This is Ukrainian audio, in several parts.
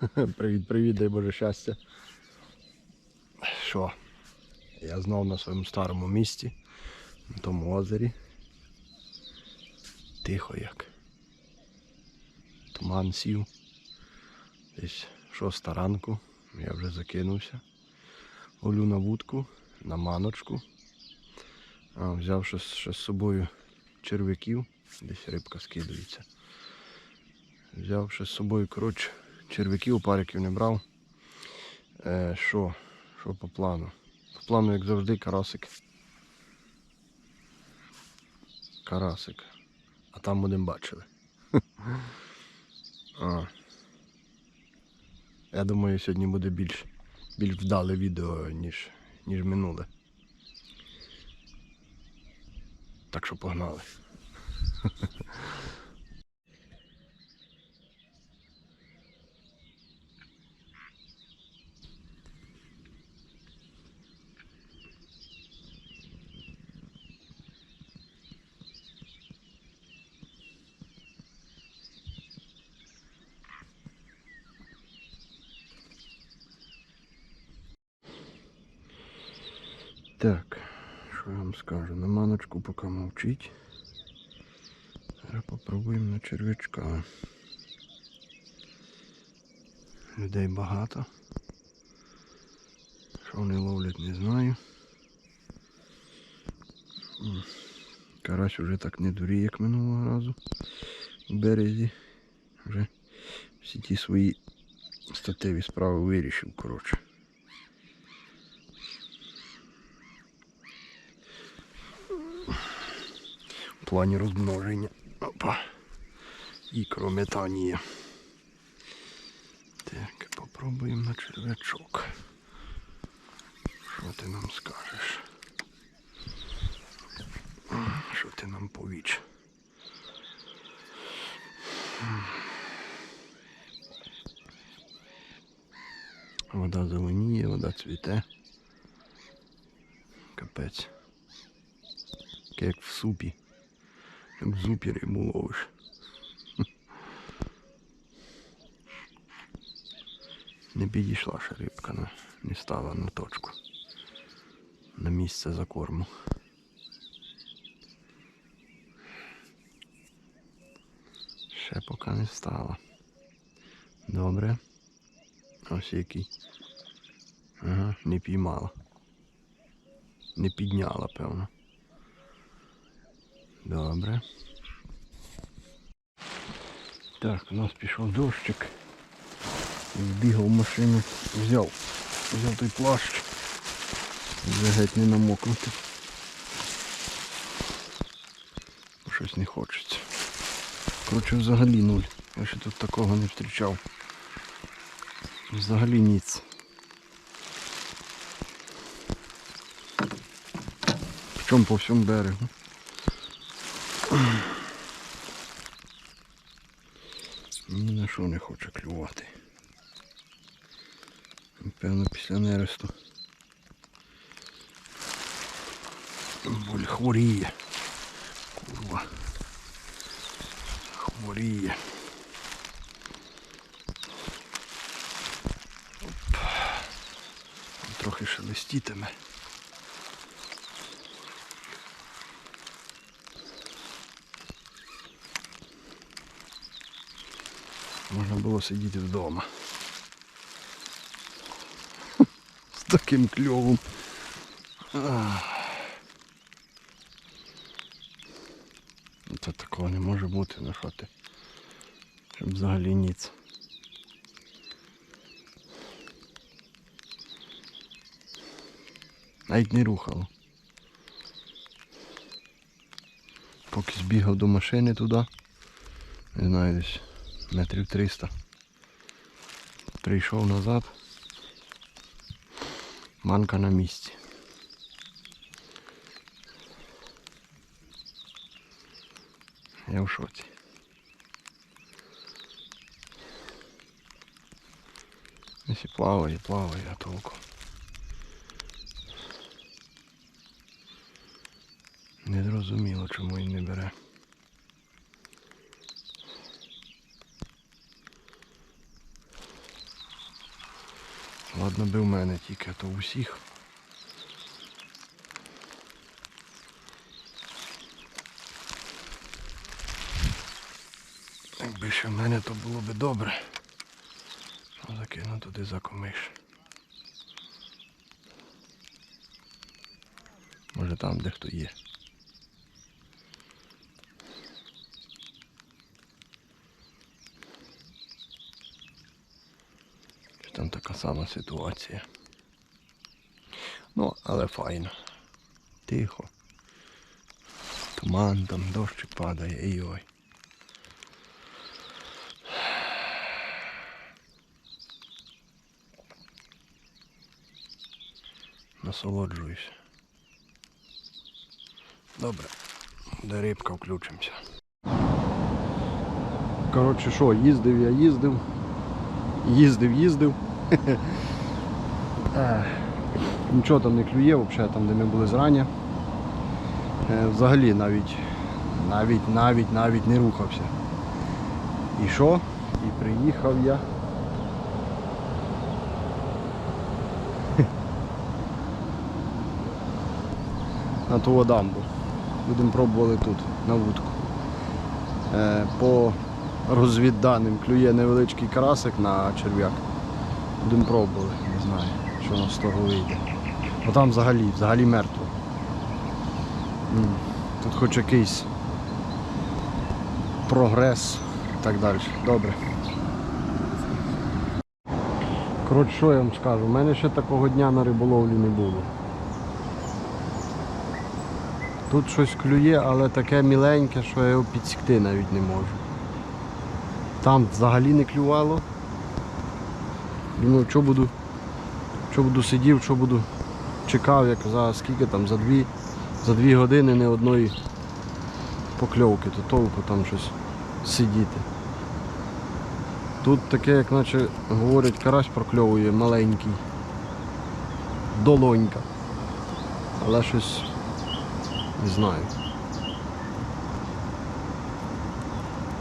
Привіт, привіт, дай Боже щастя. Що? Я знов на своєму старому місці, на тому озері. Тихо як. Туман сів. Десь шоста ранку. Я вже закинувся. Олю на вудку, на маночку. А, взяв ще, ще з собою черв'яків. Десь рибка скидується. Взяв ще з собою, коротше, черв'яків, париків не брав. Е, що? Що по плану? По плану, як завжди, карасик. Карасик. А там будемо бачили. А. Я думаю, сьогодні буде більш, більш вдале відео, ніж, ніж минуле. Так що погнали. Так, що я вам скажу? На маночку поки мовчить. Зараз попробуємо на черв'ячка. Людей багато. Що вони ловлять, не знаю. Карась уже так не дуріє, як минулого разу у березі. Вже всі ті свої статеві справи вирішив, коротше. в плані розмноження. Опа. Ікрометанія. Так, попробуємо на черв'ячок. Що ти нам скажеш? Що ти нам повіч? Вода зеленіє, вода цвіте. Капець. Як в супі. Як в зупі рибу ловиш. Не підійшла ще рибка, не, не стала на точку. На місце закорму. Ще поки не стала. Добре. Ось який. Ага, не піймала. Не підняла, певно. Добре. Так, у нас пішов дощик. Збігав в машину, взяв, взяв той плащ. Вже геть не намокнути. Щось не хочеться. Коротше, взагалі нуль. Я ще тут такого не зустрічав. Взагалі ніц. Причому по всьому берегу. Ні на що не хоче клювати. Певно після нересту. Боль хворіє. Курва. Хворіє. Оп. Трохи шелестітиме. Можна було сидіти вдома. З таким кльовом. Ах. Ну, Та такого не може бути, ну що ти. Щоб взагалі ніц. Навіть не рухало. Поки збігав до машини туди. Не знаю десь Метрів 300. Прийшов назад. Манка на місці. Я в шоці. Якщо плаває, плаває, а толку. Не зрозуміло, чому він не бере. Ладно би в мене тільки, а то усіх. Якби ще в мене, то було би добре. Закину туди за комиш. Може там де хто є. Така сама ситуація. Ну, але файно. Тихо. Туман там, дощик падає, ой-ой. Насолоджуюсь. Добре, до рибка включимося. Коротше, що, їздив я їздив. Їздив, їздив. Нічого там не клює, взагалі там, де ми були зрання. Е, Взагалі навіть, навіть, навіть, навіть не рухався. І що? І приїхав я. На ту дамбу. Будемо пробували тут, на вудку. Е, По розвідданим клює невеличкий карасик на черв'як. Будемо пробували, не знаю, що нас з того вийде. Бо там взагалі, взагалі мертво. Тут хоч якийсь прогрес і так далі. Добре. Коротше, що я вам скажу? У мене ще такого дня на риболовлі не було. Тут щось клює, але таке міленьке, що я його підсікти навіть не можу. Там взагалі не клювало. Думаю, що буду, що буду сидів, що буду чекав, як за скільки там, за дві, за дві години не одної покльовки, то толку там щось сидіти. Тут таке, як наче говорять, карась прокльовує маленький. Долонька. Але щось не знаю.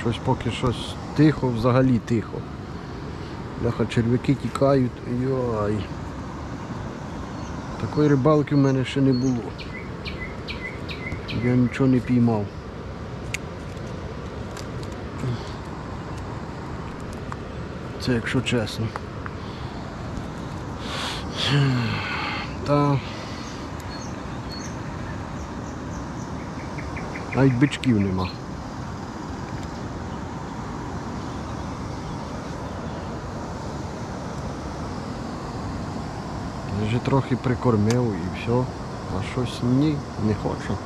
Щось поки щось тихо, взагалі тихо. Бляха, черв'яки тікають. Йой. Такої рибалки в мене ще не було. Я нічого не піймав. Це якщо чесно. Та навіть бичків нема. Я вже трохи прикормив і все, а щось ні, не хочу.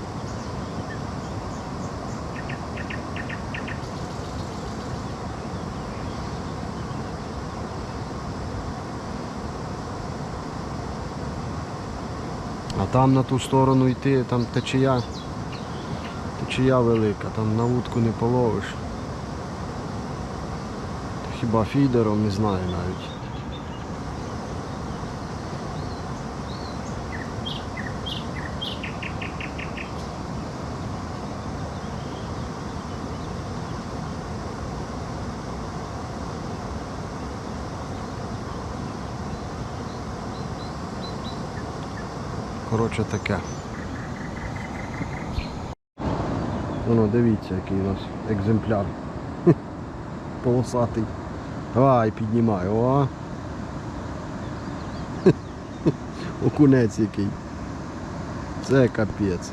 А там на ту сторону йти, там течія, течія велика, там на вудку не половиш. Хіба фідером, не знаю навіть. Коротше таке. Воно, дивіться, який у нас екземпляр. Полосатий. Давай, піднімай, о. Окунець який. Це капець.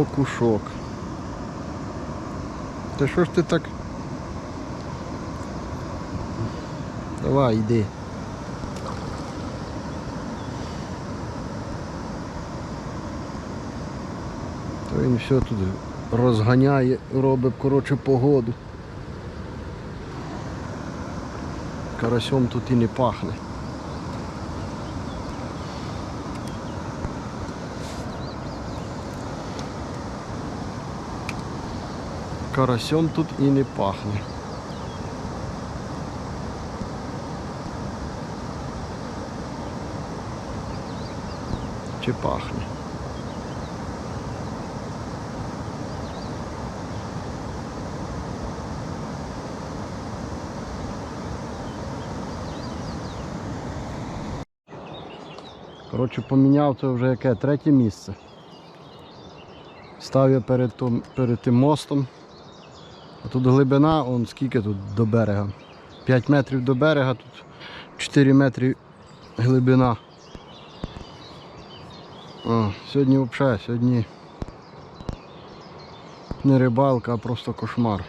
Окушок. Та що ж ти так? Давай, йди. Він все тут розганяє, робить, коротше, погоду. Карасьом тут і не пахне. Карасьом тут і не пахне. Чи пахне? Коротше, поміняв це вже яке третє місце. Став я перед, том, перед тим мостом. А тут глибина, он скільки тут до берега. 5 метрів до берега, тут 4 метри глибина. О, сьогодні взагалі, сьогодні не рибалка, а просто кошмар.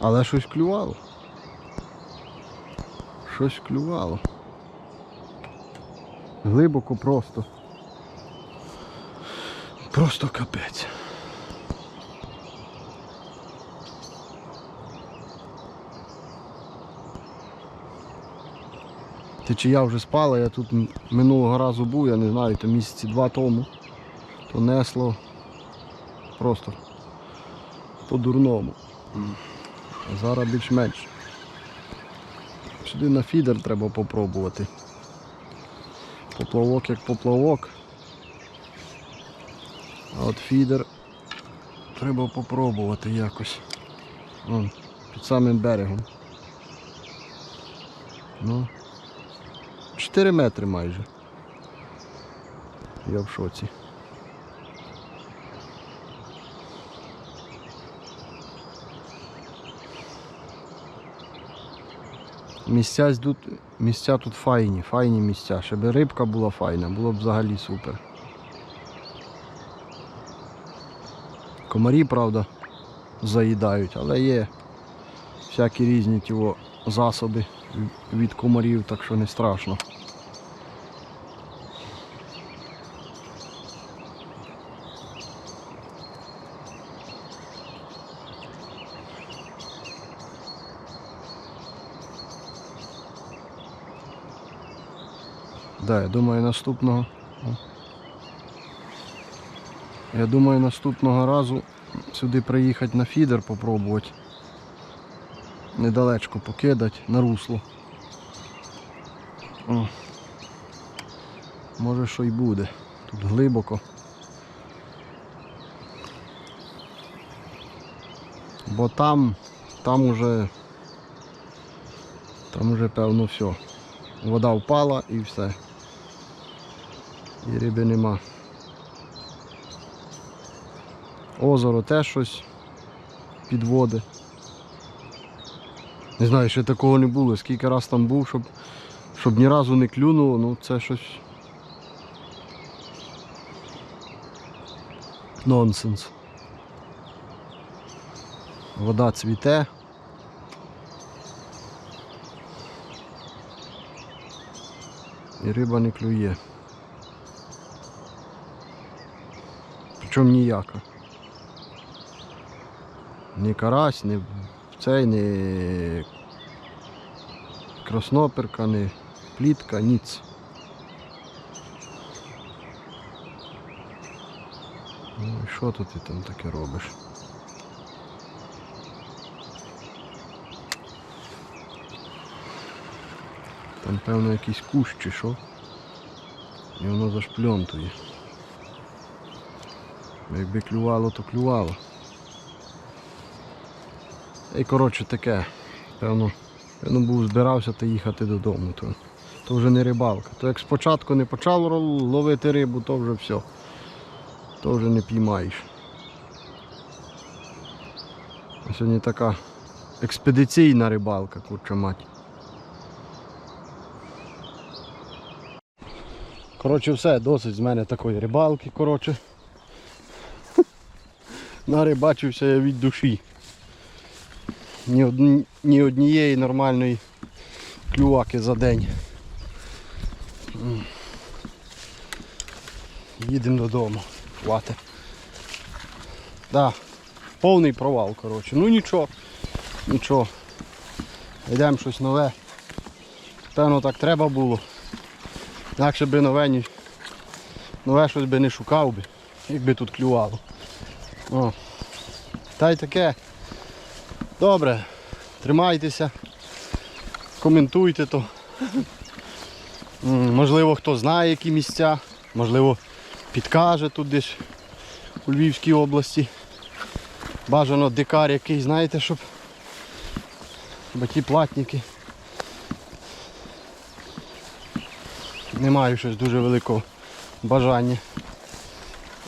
Але щось клювало. Щось клювало. Глибоко просто. Просто капець. Течія вже спала, я тут минулого разу був, я не знаю, то місяці два тому. То несло просто по-дурному. А зараз більш-менш. Сюди на фідер треба попробувати. Поплавок як поплавок. А от фідер треба попробувати якось. Вон, під самим берегом. Ну, 4 метри майже. Я в шоці. Місця тут, місця тут файні, файні місця. Щоб рибка була файна, було б взагалі супер. Комарі, правда, заїдають, але є всякі різні тіво засоби від комарів, так що не страшно. Да, я думаю наступного. Я думаю наступного разу сюди приїхати на фідер попробувати. Недалечко покидати на русло. О. Може що й буде. Тут глибоко. Бо там, там уже, там уже певно все. Вода впала і все. І риби нема. Озеро теж щось підводи. Не знаю, ще такого не було. Скільки раз там був, щоб, щоб ні разу не клюнуло, ну це щось. Нонсенс. Вода цвіте. І риба не клює. Причому ніяка. Ні карась, ні цей, ні красноперка, ні плітка, ніц. Ну і що тут ти там таке робиш? Там певно якийсь кущ чи що. І воно зашпльонтує. Якби клювало, то клювало. І коротше таке. Певно, певно був збирався та їхати додому. То, то вже не рибалка. То як спочатку не почав ловити рибу, то вже все. То вже не піймаєш. А Сьогодні така експедиційна рибалка, курча мать. Коротше, все, досить з мене такої рибалки, коротше. Нарибачився я від душі. Ні, одні, ні однієї нормальної клюваки за день. Їдемо додому. Хвати. Да, повний провал, коротше. Ну нічого, нічого. Йдемо щось нове. Певно так треба було. Інакше би нове, нове щось би не шукав би, якби тут клювало. О. Та й таке. Добре, тримайтеся, коментуйте то. Можливо, хто знає які місця, можливо, підкаже тут десь у Львівській області. Бажано дикар який, знаєте, щоб бо ті платники. Не маю щось дуже великого бажання.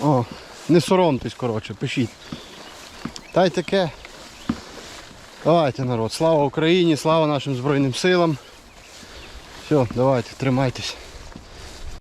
О, не соромтесь, коротше, пишіть. Та й таке. Давайте, народ. Слава Україні, слава нашим Збройним силам. Все, давайте, тримайтесь.